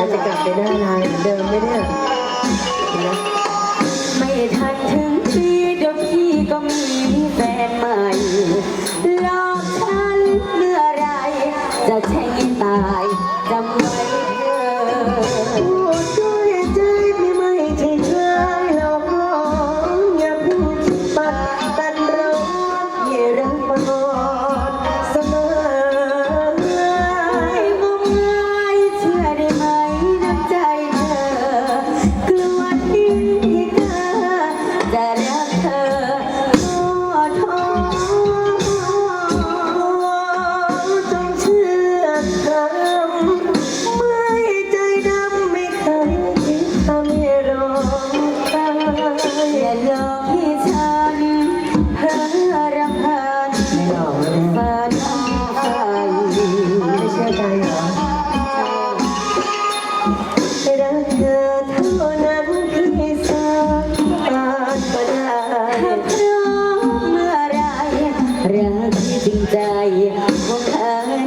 จะหน้าลายเหมือนเดิมไหมเนี่ยเห็นไหมไม่ทันถึงปีเดี๋ยวพี่ก็มีแฟนใหม่หลอกฉันเมื่อไรจะแช่งตายจำไว้ รักเธอเท่านั้นที่สามารถก็ได้ถ้าพร้อมเมื่อไรรักที่จริงใจคง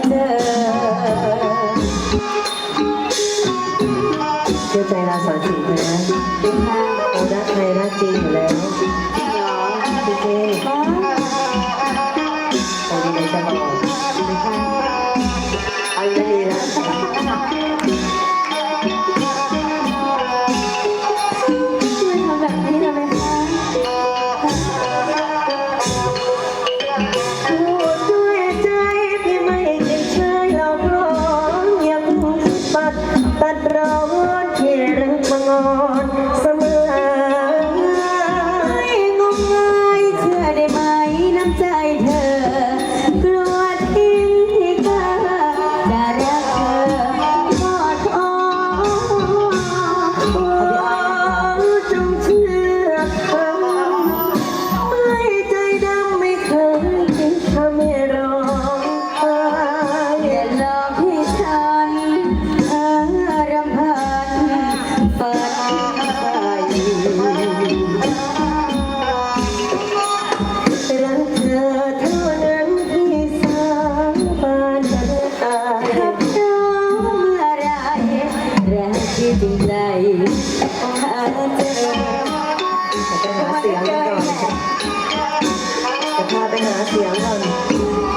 เจอเชื่อใจเราสอนสิงนะเป็นทางเรารักใครรักจริงอยู่แล้วจริงเหรอพี่เท่บ้าตอนนี้จะบอกเป็นทางเอาดีนะ อ ถึงใดหาเจอจะไปหาเสียงก่อนจะพาไปหาเสียงก่อน